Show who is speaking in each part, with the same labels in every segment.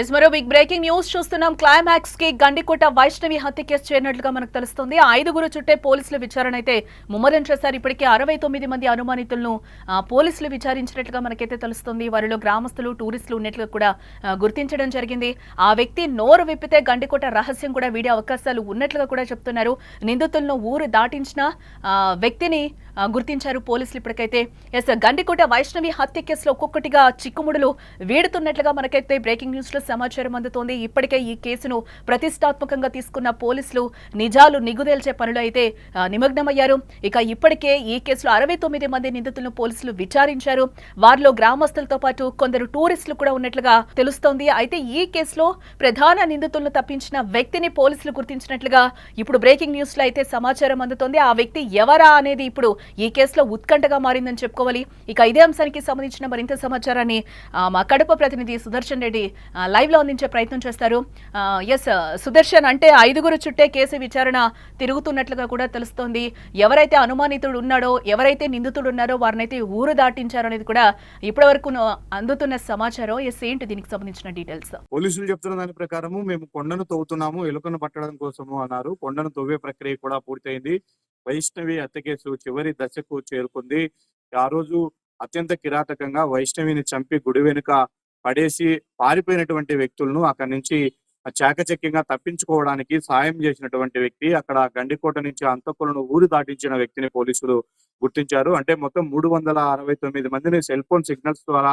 Speaker 1: Yes మరో big breaking news చూస్తున్నాం క్లైమాక్స్కి గండికోట వైష్ణవి హత్య కేసు చేరినట్లుగా మనకు తెలుస్తుంది. ఐదుగురు చుట్టే పోలీసులు విచారణ అయితే ముమ్మరం చేశారు. ఇప్పటికే అరవై తొమ్మిది మంది అనుమానితులను పోలీసులు విచారించినట్లుగా మనకైతే తెలుస్తుంది. వారిలో గ్రామస్తులు టూరిస్టులు ఉన్నట్లుగా కూడా గుర్తించడం జరిగింది. ఆ వ్యక్తి నోరు విప్పితే గండికోట రహస్యం కూడా వీడే అవకాశాలు ఉన్నట్లుగా కూడా చెప్తున్నారు. నిందితులను ఊరు దాటించిన వ్యక్తిని గుర్తించారు పోలీసులు ఇప్పటికైతే. ఎస్ గండికోట వైష్ణవి హత్య కేసులో ఒక్కొక్కటిగా చిక్కుముడులు వీడుతున్నట్లుగా మనకైతే బ్రేకింగ్ న్యూస్లో సమాచారం అందుతోంది. ఇప్పటికే ఈ కేసును ప్రతిష్టాత్మకంగా తీసుకున్న పోలీసులు నిజాలు నిగుదేల్చే పనులు అయితే నిమగ్నమయ్యారు. ఇక ఇప్పటికే ఈ కేసులో అరవై తొమ్మిది మంది నిందితులను పోలీసులు విచారించారు. వారిలో గ్రామస్తులతో పాటు కొందరు టూరిస్టులు కూడా ఉన్నట్లుగా తెలుస్తోంది. అయితే ఈ కేసులో ప్రధాన నిందితులను తప్పించిన వ్యక్తిని పోలీసులు గుర్తించినట్లుగా ఇప్పుడు బ్రేకింగ్ న్యూస్లో అయితే సమాచారం అందుతోంది. ఆ వ్యక్తి ఎవరా అనేది ఇప్పుడు ఈ కేసులో ఉత్కంఠగా మారిందని చెప్పుకోవాలి. ఇక ఇదే అంశానికి సంబంధించిన మరింత సమాచారాన్ని ఆ, మా కడప ప్రతినిధి సుదర్శన్ రెడ్డి లైవ్లో లైవ్లో అందించే ప్రయత్నం చేస్తారు. ఎస్ సుదర్శన్ అంటే ఐదుగురు చుట్టే కేసు విచారణ తిరుగుతున్నట్లుగా కూడా తెలుస్తోంది. ఎవరైతే అనుమానితుడు ఉన్నాడో ఎవరైతే నిందితుడు ఉన్నారో వారినైతే ఊరు దాటించారో అనేది కూడా ఇప్పటి వరకు అందుతున్న సమాచారం. ఎస్ ఏంటి దీనికి సంబంధించిన డీటెయిల్స్
Speaker 2: పోలీసులు చెప్తున్న దాని ప్రకారము మేము కొండను తవ్వుతున్నాము ఎలుకను పట్టడం కోసము అన్నారు. కొండను తవ్వే ప్రక్రియ కూడా పూర్తయింది. వైష్ణవి హత్య కేసు చివరి దశకు చేరుకుంది. ఆ రోజు అత్యంత కిరాతకంగా వైష్ణవిని చంపి గుడి వెనుక పడేసి పారిపోయినటువంటి వ్యక్తులను అక్కడి నుంచి చాకచక్యంగా తప్పించుకోవడానికి సాయం చేసినటువంటి వ్యక్తి అక్కడ గండికోట నుంచి అంతకులను ఊరు దాటించిన వ్యక్తిని పోలీసులు గుర్తించారు. అంటే మొత్తం మూడు వందల అరవై తొమ్మిది మందిని సెల్ ఫోన్ సిగ్నల్స్ ద్వారా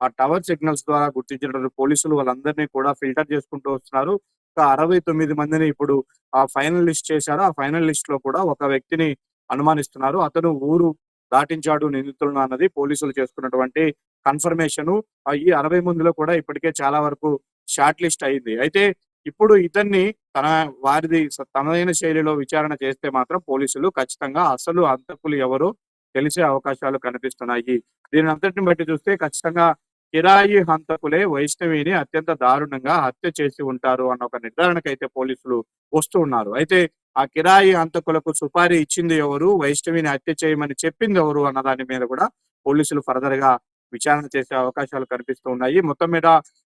Speaker 2: ఆ టవర్ సిగ్నల్స్ ద్వారా గుర్తించినటువంటి పోలీసులు వాళ్ళందరినీ కూడా ఫిల్టర్ చేసుకుంటూ వస్తున్నారు. ఒక అరవై తొమ్మిది మందిని ఇప్పుడు ఆ ఫైనల్ లిస్ట్ చేశారు. ఆ ఫైనల్ లిస్ట్లో కూడా ఒక వ్యక్తిని అనుమానిస్తున్నారు. అతను ఊరు దాటించాడు నిందితులను అన్నది పోలీసులు చేసుకున్నటువంటి కన్ఫర్మేషన్ ఈ అరవై మందిలో కూడా ఇప్పటికే చాలా వరకు షార్ట్ లిస్ట్ అయింది. అయితే ఇప్పుడు ఇతన్ని తన వారిది తనదైన శైలిలో విచారణ చేస్తే మాత్రం పోలీసులు ఖచ్చితంగా అసలు అంతకులు ఎవరు తెలిసే అవకాశాలు కనిపిస్తున్నాయి. దీని అంతటిని బట్టి చూస్తే ఖచ్చితంగా కిరాయి హంతకులే వైష్ణవిని అత్యంత దారుణంగా హత్య చేసి ఉంటారు అన్న ఒక నిర్ధారణకైతే పోలీసులు వస్తూ ఉన్నారు. అయితే ఆ కిరాయి హంతకులకు సుపారీ ఇచ్చింది ఎవరు? వైష్ణవిని హత్య చేయమని చెప్పింది ఎవరు? అన్న దాని మీద కూడా పోలీసులు ఫర్దర్గా విచారణ చేసే అవకాశాలు కనిపిస్తూ ఉన్నాయి. మొత్తం మీద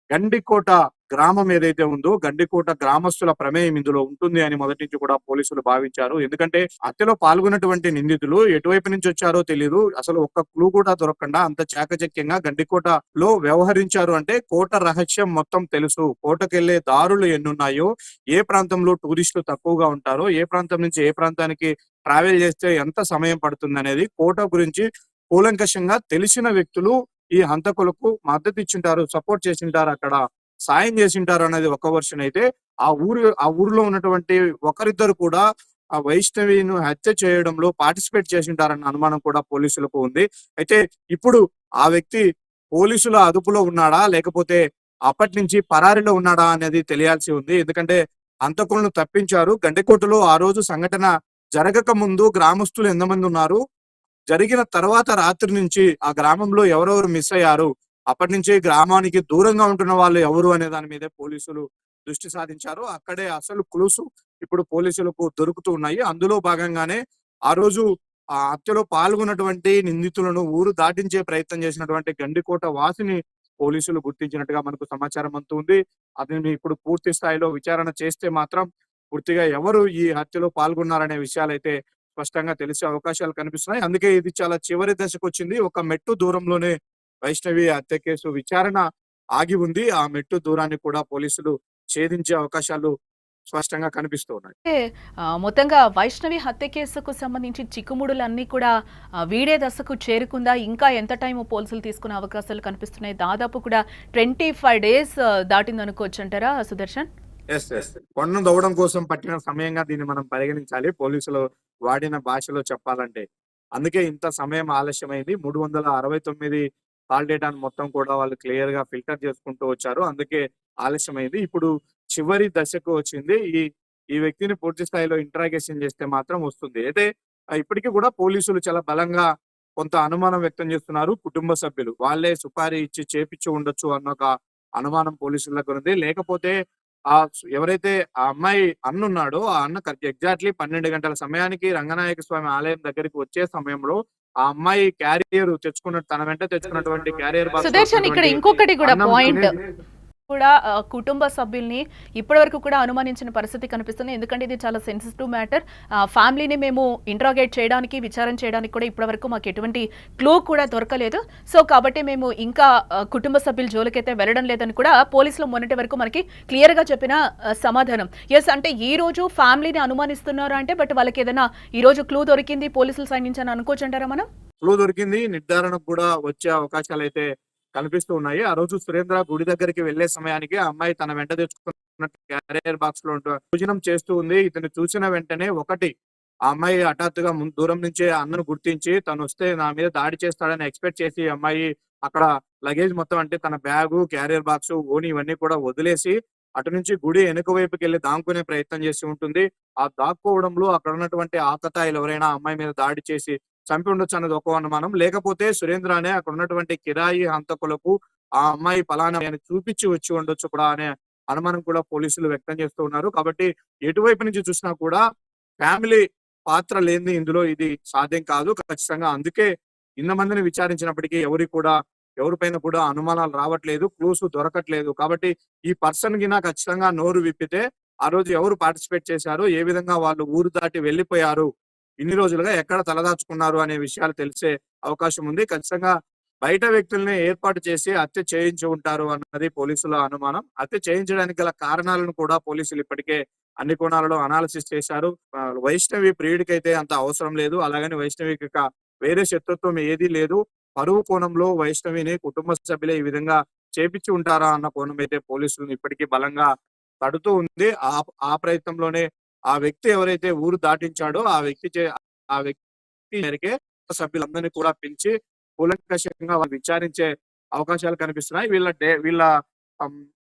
Speaker 2: గండికోట గ్రామం ఏదైతే ఉందో గండికోట గ్రామస్తుల ప్రమేయం ఇందులో ఉంటుంది అని మొదటి నుంచి కూడా పోలీసులు భావించారు. ఎందుకంటే హత్యలో పాల్గొన్నటువంటి నిందితులు ఎటువైపు నుంచి వచ్చారో తెలియదు అసలు ఒక్క క్లూ కూడా దొరకకుండా అంత చాకచక్యంగా గండికోట లో వ్యవహరించారు అంటే కోట రహస్యం మొత్తం తెలుసు. కోటకెళ్ళే దారులు ఎన్నున్నాయో ఏ ప్రాంతంలో టూరిస్టులు తక్కువగా ఉంటారో ఏ ప్రాంతం నుంచి ఏ ప్రాంతానికి ట్రావెల్ చేస్తే ఎంత సమయం పడుతుంది అనేది కోట గురించి కూలంకషంగా తెలిసిన వ్యక్తులు ఈ హంతకులకు మద్దతు ఇచ్చింటారు సపోర్ట్ చేసింటారు అక్కడ సాయం చేసింటారు అనేది ఒక వర్షన్ అయితే ఆ ఊరు ఆ ఊరిలో ఉన్నటువంటి ఒకరిద్దరు కూడా ఆ వైష్ణవిను హత్య చేయడంలో పార్టిసిపేట్ చేసింటారన్న అనుమానం కూడా పోలీసులకు ఉంది. అయితే ఇప్పుడు ఆ వ్యక్తి పోలీసుల అదుపులో ఉన్నాడా? లేకపోతే అప్పటి నుంచి పరారిలో ఉన్నాడా అనేది తెలియాల్సి ఉంది. ఎందుకంటే హంతకులను తప్పించారు. గండికోటలో ఆ రోజు సంఘటన జరగక ముందు గ్రామస్తులు ఎంతమంది ఉన్నారు? జరిగిన తర్వాత రాత్రి నుంచి ఆ గ్రామంలో ఎవరెవరు మిస్ అయ్యారు? అప్పటి నుంచి గ్రామానికి దూరంగా ఉంటున్న వాళ్ళు ఎవరు అనే దాని మీదే పోలీసులు దృష్టి సాధించారు. అక్కడే అసలు క్లూస్ ఇప్పుడు పోలీసులకు దొరుకుతూ ఉన్నాయి. అందులో భాగంగానే ఆ రోజు ఆ హత్యలో పాల్గొన్నటువంటి నిందితులను ఊరు దాటించే ప్రయత్నం చేసినటువంటి గండికోట వాసిని పోలీసులు గుర్తించినట్టుగా మనకు సమాచారం అందుతుంది. అతని ఇప్పుడు పూర్తి స్థాయిలో విచారణ చేస్తే మాత్రం పూర్తిగా ఎవరు ఈ హత్యలో పాల్గొన్నారనే విషయాలైతే స్పష్టంగా తెలిసే అవకాశాలు కనిపిస్తున్నాయి. అందుకే ఇది చాలా చివరి దశకు వచ్చింది ఒక మెట్టు దూరంలోనే వైష్ణవి హత్య కేసు విచారణ ఆగి ఉంది. ఆ మెట్టు దూరాన్ని కూడా పోలీసులు ఛేదించే అవకాశాలు స్పష్టంగా కనిపిస్తూ ఉన్నాయి
Speaker 1: ఆ, మొత్తంగా వైష్ణవి హత్య కేసుకు సంబంధించి చిక్కుముడులన్నీ కూడా వీడే దశకు చేరుకుందా? ఇంకా ఎంత టైం పోలీసులు తీసుకునే అవకాశాలు కనిపిస్తున్నాయి? దాదాపు కూడా ట్వంటీ ఫైవ్ డేస్ దాటిందనుకోవచ్చు అంటారా సుదర్శన్?
Speaker 2: ఎస్ ఎస్ కొండను దవ్వడం కోసం పట్టిన సమయంగా దీన్ని మనం పరిగణించాలి. పోలీసులు వాడిన భాషలో చెప్పాలంటే. అందుకే ఇంత సమయం ఆలస్యమైంది. మూడు వందల అరవై తొమ్మిది కాల్ డేటాను మొత్తం కూడా వాళ్ళు క్లియర్గా ఫిల్టర్ చేసుకుంటూ వచ్చారు. అందుకే ఆలస్యమైంది. ఇప్పుడు చివరి దశకు వచ్చింది. ఈ ఈ వ్యక్తిని పూర్తి స్థాయిలో ఇంటరాగేషన్ చేస్తే మాత్రం వస్తుంది. అయితే ఇప్పటికీ కూడా పోలీసులు చాలా బలంగా కొంత అనుమానం వ్యక్తం చేస్తున్నారు కుటుంబ సభ్యులు. వాళ్ళే సుపారీ ఇచ్చి చేపించి ఉండొచ్చు అన్న ఒక అనుమానం పోలీసుల దగ్గర ఉంది. లేకపోతే ఆ ఎవరైతే ఆ అమ్మాయి అన్న ఉన్నాడో ఆ అన్న ఎగ్జాక్ట్లీ పన్నెండు గంటల సమయానికి రంగనాయక స్వామి ఆలయం దగ్గరికి వచ్చే సమయంలో ఆ అమ్మాయి క్యారియర్ తెచ్చుకున్న తన వెంట తెచ్చుకున్నటువంటి క్యారియర్
Speaker 1: సుదర్శన్ ఇక్కడ ఇంకొకటి కూడా పాయింట్ కూడా కుటుంబ సభ్యుల్ని ఇప్పటివరకు కూడా అనుమానించిన పరిస్థితి కనిపిస్తుంది. ఎందుకంటే ఇది చాలా సెన్సిటివ్ మ్యాటర్ ఫ్యామిలీని మేము ఇంట్రాగేట్ చేయడానికి విచారణ చేయడానికి కూడా ఇప్పటివరకు మాకు ఎటువంటి క్లూ కూడా దొరకలేదు. సో కాబట్టి మేము ఇంకా కుటుంబ సభ్యుల జోలికైతే వెళ్ళడం లేదని కూడా పోలీసులు మొన్నటి వరకు మనకి క్లియర్గా చెప్పిన సమాధానం. ఎస్ అంటే ఈ రోజు ఫ్యామిలీని అనుమానిస్తున్నారు అంటే బట్ వాళ్ళకి ఏదైనా ఈ రోజు క్లూ దొరికింది పోలీసులు సైన్ అని అనుకోవచ్చు అంటారా మనం?
Speaker 2: క్లూ దొరికింది. నిర్ధారణ కూడా వచ్చే అవకాశాలు అయితే కనిపిస్తూ ఉన్నాయి. ఆ రోజు సురేంద్ర గుడి దగ్గరికి వెళ్ళే సమయానికి ఆ అమ్మాయి తన వెంట తెచ్చుకున్న క్యారియర్ బాక్స్లో ఉంటూ భోజనం చేస్తూ ఉంది. ఇతను చూసిన వెంటనే ఒకటి ఆ అమ్మాయి హఠాత్తుగా ముందు దూరం నుంచి అన్నను గుర్తించి తను వస్తే నా మీద దాడి చేస్తాడని ఎక్స్పెక్ట్ చేసి అమ్మాయి అక్కడ లగేజ్ మొత్తం అంటే తన బ్యాగు క్యారియర్ బాక్స్ ఓని ఇవన్నీ కూడా వదిలేసి అటు నుంచి గుడి వెనుక వైపుకి వెళ్ళి దాక్కునే ప్రయత్నం చేసి ఉంటుంది. ఆ దాక్కోవడంలో అక్కడ ఉన్నటువంటి ఆకతాయిలు ఎవరైనా అమ్మాయి మీద దాడి చేసి చంపి ఉండొచ్చు అన్నది ఒక అనుమానం. లేకపోతే సురేంద్ర అనే అక్కడ ఉన్నటువంటి కిరాయి హంతకులకు ఆ అమ్మాయి ఫలానా ఆయన చూపించి వచ్చి ఉండొచ్చు కూడా అనే అనుమానం కూడా పోలీసులు వ్యక్తం చేస్తూ ఉన్నారు. కాబట్టి ఎటువైపు నుంచి చూసినా కూడా ఫ్యామిలీ పాత్ర లేని ఇందులో ఇది సాధ్యం కాదు ఖచ్చితంగా. అందుకే ఇంతమందిని విచారించినప్పటికీ ఎవరి కూడా ఎవరిపైన కూడా అనుమానాలు రావట్లేదు క్లూస్ దొరకట్లేదు. కాబట్టి ఈ పర్సన్ గిన ఖచ్చితంగా నోరు విప్పితే ఆ రోజు ఎవరు పార్టిసిపేట్ చేశారు ఏ విధంగా వాళ్ళు ఊరు దాటి వెళ్ళిపోయారు ఇన్ని రోజులుగా ఎక్కడ తలదాచుకున్నారు అనే విషయాలు తెలిసే అవకాశం ఉంది. ఖచ్చితంగా బయట వ్యక్తుల్ని ఏర్పాటు చేసి హత్య చేయించి ఉంటారు అన్నది పోలీసుల అనుమానం. హత్య చేయించడానికి గల కారణాలను కూడా పోలీసులు ఇప్పటికే అన్ని కోణాలలో అనాలిసిస్ చేశారు. వైష్ణవి ప్రియుడికి అయితే అంత అవసరం లేదు. అలాగని వైష్ణవికి ఇక వేరే శత్రుత్వం ఏదీ లేదు. పరువు కోణంలో వైష్ణవిని కుటుంబ సభ్యులే ఈ విధంగా చేపించి ఉంటారా అన్న కోణం అయితే పోలీసులు ఇప్పటికీ బలంగా తడుతూ ఉంది. ఆ ఆ ప్రయత్నంలోనే ఆ వ్యక్తి ఎవరైతే ఊరు దాటించాడో ఆ వ్యక్తి ఆ వ్యక్తి మేరకే సభ్యులందరినీ కూడా పిలిచి కూలంకషంగా వాళ్ళు విచారించే అవకాశాలు కనిపిస్తున్నాయి. వీళ్ళ డే వీళ్ళ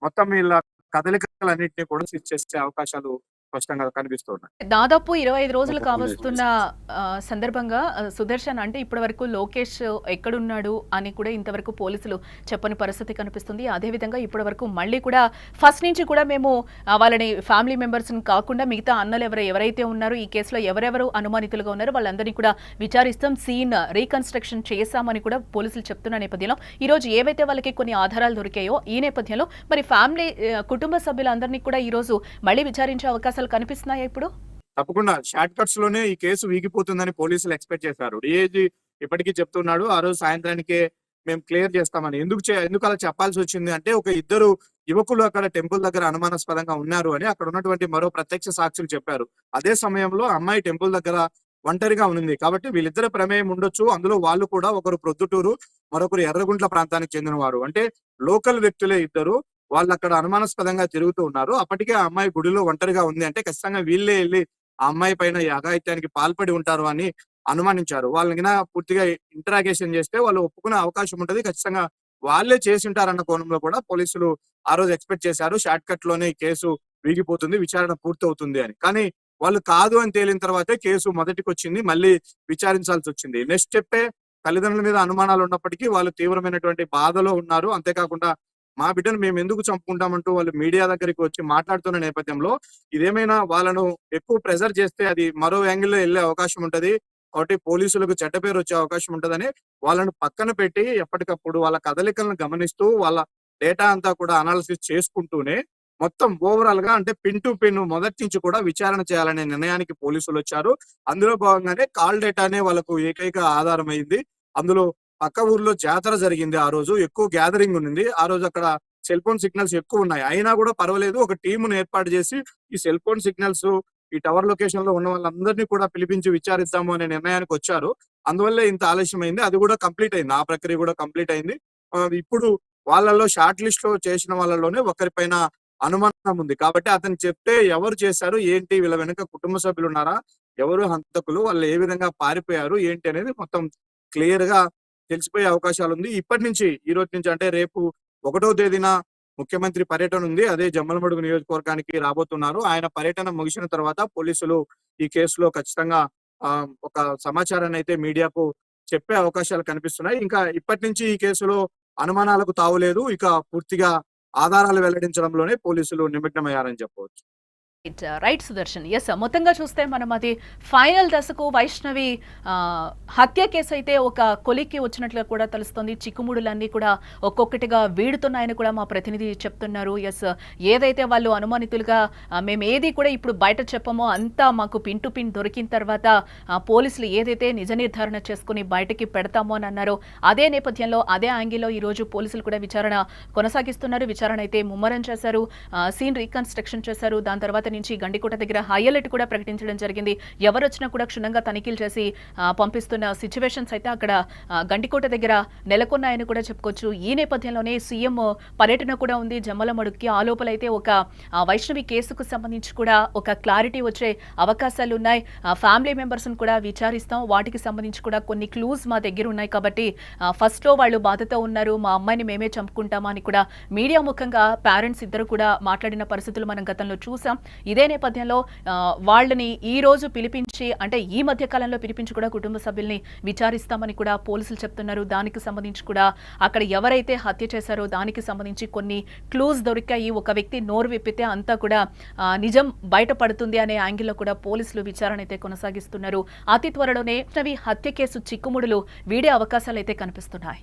Speaker 2: మొత్తం వీళ్ళ కదలికలన్నింటినీ కూడా సీజ్ చేసే అవకాశాలు స్పష్టంగా కనిపిస్తున్నాయి
Speaker 1: దాదాపు ఇరవై ఐదు రోజులు కావస్తున్న సందర్భంగా సుదర్శన్ అంటే ఇప్పటి వరకు లోకేష్ ఎక్కడున్నాడు అని కూడా ఇంతవరకు పోలీసులు చెప్పని పరిస్థితి కనిపిస్తుంది. అదేవిధంగా ఇప్పటి వరకు మళ్ళీ కూడా ఫస్ట్ నుంచి కూడా మేము వాళ్ళని ఫ్యామిలీ మెంబర్స్ని కాకుండా మిగతా అన్నలు ఎవరు ఎవరైతే ఉన్నారో ఈ కేసులో ఎవరెవరు అనుమానితులుగా ఉన్నారో వాళ్ళందరినీ కూడా విచారిస్తాం. సీన్ రీకన్స్ట్రక్షన్ చేశామని కూడా పోలీసులు చెప్తున్న నేపథ్యంలో ఈ రోజు ఏవైతే వాళ్ళకి కొన్ని ఆధారాలు దొరికాయో ఈ నేపథ్యంలో మరి ఫ్యామిలీ కుటుంబ సభ్యులందరినీ కూడా ఈ రోజు మళ్ళీ విచారించే అవకాశాలు కనిపిస్తున్నాయా ఇప్పుడు?
Speaker 2: తప్పకుండా. షార్ట్ కట్స్లోనే ఈ కేసు వీగిపోతుందని పోలీసులు ఎక్స్పెక్ట్ చేశారు. డిఐజీ ఇప్పటికీ చెప్తున్నాడు ఆ రోజు సాయంత్రానికే మేము క్లియర్ చేస్తామని. ఎందుకు చే- ఎందుకు అలా చెప్పాల్సి వచ్చింది అంటే ఒక ఇద్దరు యువకులు అక్కడ టెంపుల్ దగ్గర అనుమానాస్పదంగా ఉన్నారు అని అక్కడ ఉన్నటువంటి మరో ప్రత్యక్ష సాక్షులు చెప్పారు. అదే సమయంలో అమ్మాయి టెంపుల్ దగ్గర ఒంటరిగా ఉంది కాబట్టి వీళ్ళిద్దరి ప్రమేయం ఉండొచ్చు. అందులో వాళ్ళు కూడా ఒకరు ప్రొద్దుటూరు మరొకరు ఎర్రగుంట్ల ప్రాంతానికి చెందినవారు. అంటే లోకల్ వ్యక్తులే ఇద్దరు. వాళ్ళు అక్కడ అనుమానాస్పదంగా తిరుగుతూ ఉన్నారు. అప్పటికే ఆ అమ్మాయి గుడిలో ఒంటరిగా ఉంది అంటే ఖచ్చితంగా వీళ్ళే వెళ్ళి ఆ అమ్మాయి పైన ఈ అఘాయిత్యానికి పాల్పడి ఉంటారు అని అనుమానించారు. వాళ్ళని పూర్తిగా ఇంటరాగేషన్ చేస్తే వాళ్ళు ఒప్పుకునే అవకాశం ఉంటది. ఖచ్చితంగా వాళ్ళే చేసి ఉంటారన్న కోణంలో కూడా పోలీసులు ఆ రోజు ఎక్స్పెక్ట్ చేశారు. షార్ట్ కట్లోనే కేసు వీగిపోతుంది. విచారణ పూర్తవుతుంది అని. కానీ వాళ్ళు కాదు అని తేలిన తర్వాతే కేసు మొదటికి వచ్చింది మళ్ళీ విచారించాల్సి వచ్చింది. నెక్స్ట్ స్టెప్పే తల్లిదండ్రుల మీద అనుమానాలు ఉన్నప్పటికీ వాళ్ళు తీవ్రమైనటువంటి బాధలో ఉన్నారు. అంతేకాకుండా మా బిడ్డను మేము ఎందుకు చంపుకుంటామంటూ వాళ్ళు మీడియా దగ్గరికి వచ్చి మాట్లాడుతున్న నేపథ్యంలో ఇదేమైనా వాళ్ళను ఎక్కువ ప్రెజర్ చేస్తే అది మరో యాంగిల్లో వెళ్ళే అవకాశం ఉంటది. కాబట్టి పోలీసులకు చెడ్డ పేరు వచ్చే అవకాశం ఉంటుందని వాళ్ళను పక్కన పెట్టి ఎప్పటికప్పుడు వాళ్ళ కదలికలను గమనిస్తూ వాళ్ళ డేటా అంతా కూడా అనాలిసిస్ చేసుకుంటూనే మొత్తం ఓవరాల్గా అంటే పిన్ టు పిన్ మొదటి నుంచి కూడా విచారణ చేయాలనే నిర్ణయానికి పోలీసులు వచ్చారు. అందులో భాగంగానే కాల్ డేటానే వాళ్ళకు ఏకైక ఆధారం అయింది అందులో పక్క ఊర్లో జాతర జరిగింది ఆ రోజు. ఎక్కువ గ్యాదరింగ్ ఉంది ఆ రోజు అక్కడ సెల్ ఫోన్ సిగ్నల్స్ ఎక్కువ ఉన్నాయి. అయినా కూడా పర్వాలేదు. ఒక టీమును ఏర్పాటు చేసి ఈ సెల్ ఫోన్ సిగ్నల్స్ ఈ టవర్ లొకేషన్లో ఉన్న వాళ్ళందరినీ కూడా పిలిపించి విచారిద్దాము అనే నిర్ణయానికి వచ్చారు. అందువల్లే ఇంత ఆలస్యం అయింది. అది కూడా కంప్లీట్ అయింది. ఆ ప్రక్రియ కూడా కంప్లీట్ అయింది. ఇప్పుడు వాళ్ళలో షార్ట్ లిస్ట్లో చేసిన వాళ్ళలోనే ఒకరిపైన అనుమానం ఉంది. కాబట్టి అతను చెప్తే ఎవరు చేశారు? ఏంటి? వీళ్ళ వెనుక కుటుంబ సభ్యులు ఉన్నారా? ఎవరు హంతకులు? వాళ్ళు ఏ విధంగా పారిపోయారు? ఏంటి అనేది మొత్తం క్లియర్గా తెలిసిపోయే అవకాశాలు ఉంది ఇప్పటి నుంచి ఈ రోజు నుంచి అంటే రేపు ఒకటో తేదీన ముఖ్యమంత్రి పర్యటన ఉంది. అదే జమ్మలమడుగు నియోజకవర్గానికి రాబోతున్నారు. ఆయన పర్యటన ముగిసిన తర్వాత పోలీసులు ఈ కేసులో ఖచ్చితంగా ఆ, ఒక సమాచారాన్ని అయితే మీడియాకు చెప్పే అవకాశాలు కనిపిస్తున్నాయి. ఇంకా ఇప్పటి నుంచి ఈ కేసులో అనుమానాలకు తావులేదు. ఇక పూర్తిగా ఆధారాలు వెల్లడించడంలోనే పోలీసులు నిమగ్నమయ్యారని చెప్పవచ్చు.
Speaker 1: Right uh, Sudarshan. ఎస్ మొత్తంగా చూస్తే మనం అది ఫైనల్ దశకు వైష్ణవి హత్య కేసు అయితే ఒక కొలిక్కి వచ్చినట్లుగా కూడా తెలుస్తుంది. చిక్కుముడులన్నీ కూడా ఒక్కొక్కటిగా వీడుతున్నాయని కూడా మా ప్రతినిధి చెప్తున్నారు. ఎస్ ఏదైతే వాళ్ళు అనుమానితులుగా మేము ఏది కూడా ఇప్పుడు బయట చెప్పమో అంతా మాకు పిన్ టు పిన్ దొరికిన తర్వాత పోలీసులు ఏదైతే నిజ నిర్ధారణ చేసుకుని బయటకి పెడతామో అని అన్నారో అదే నేపథ్యంలో అదే యాంగిల్లో ఈ రోజు పోలీసులు కూడా విచారణ కొనసాగిస్తున్నారు. విచారణ అయితే ముమ్మరం చేశారు. సీన్ రీకన్స్ట్రక్షన్ చేశారు. దాని తర్వాత నుంచి గండికోట దగ్గర హై అలర్ట్ కూడా ప్రకటించడం జరిగింది. ఎవరు వచ్చినా కూడా క్షుణ్ణంగా తనిఖీలు చేసి పంపిస్తున్న సిచ్యువేషన్స్ అయితే అక్కడ గండికోట దగ్గర నెలకొన్నాయని కూడా చెప్పుకోవచ్చు. ఈ నేపథ్యంలోనే సీఎం పర్యటన కూడా ఉంది. జమ్మలమడుక్కి ఆ లోపల అయితే ఒక వైష్ణవి కేసుకు సంబంధించి కూడా ఒక క్లారిటీ వచ్చే అవకాశాలు ఉన్నాయి. ఫ్యామిలీ మెంబర్స్ని కూడా విచారిస్తాం. వాటికి సంబంధించి కూడా కొన్ని క్లూస్ మా దగ్గర ఉన్నాయి కాబట్టి ఫస్ట్లో వాళ్ళు బాధతో ఉన్నారు. మా అమ్మాయిని మేమే చంపుకుంటామా అని కూడా మీడియా ముఖంగా పేరెంట్స్ ఇద్దరు కూడా మాట్లాడిన పరిస్థితులు మనం గతంలో చూసాం. ఇదే నేపథ్యంలో వాళ్ళని ఈ రోజు పిలిపించి అంటే ఈ మధ్య కాలంలో పిలిపించి కూడా కుటుంబ సభ్యుల్ని విచారిస్తామని కూడా పోలీసులు చెప్తున్నారు. దానికి సంబంధించి కూడా అక్కడ ఎవరైతే హత్య చేశారో దానికి సంబంధించి కొన్ని క్లూస్ దొరికాయి. ఒక వ్యక్తి నోరు విప్పితే అంతా కూడా నిజం బయటపడుతుంది అనే యాంగిల్లో కూడా పోలీసులు విచారణ అయితే కొనసాగిస్తున్నారు. అతి త్వరలోనే హత్య కేసు చిక్కుముడులు వీడే అవకాశాలు అయితే కనిపిస్తున్నాయి.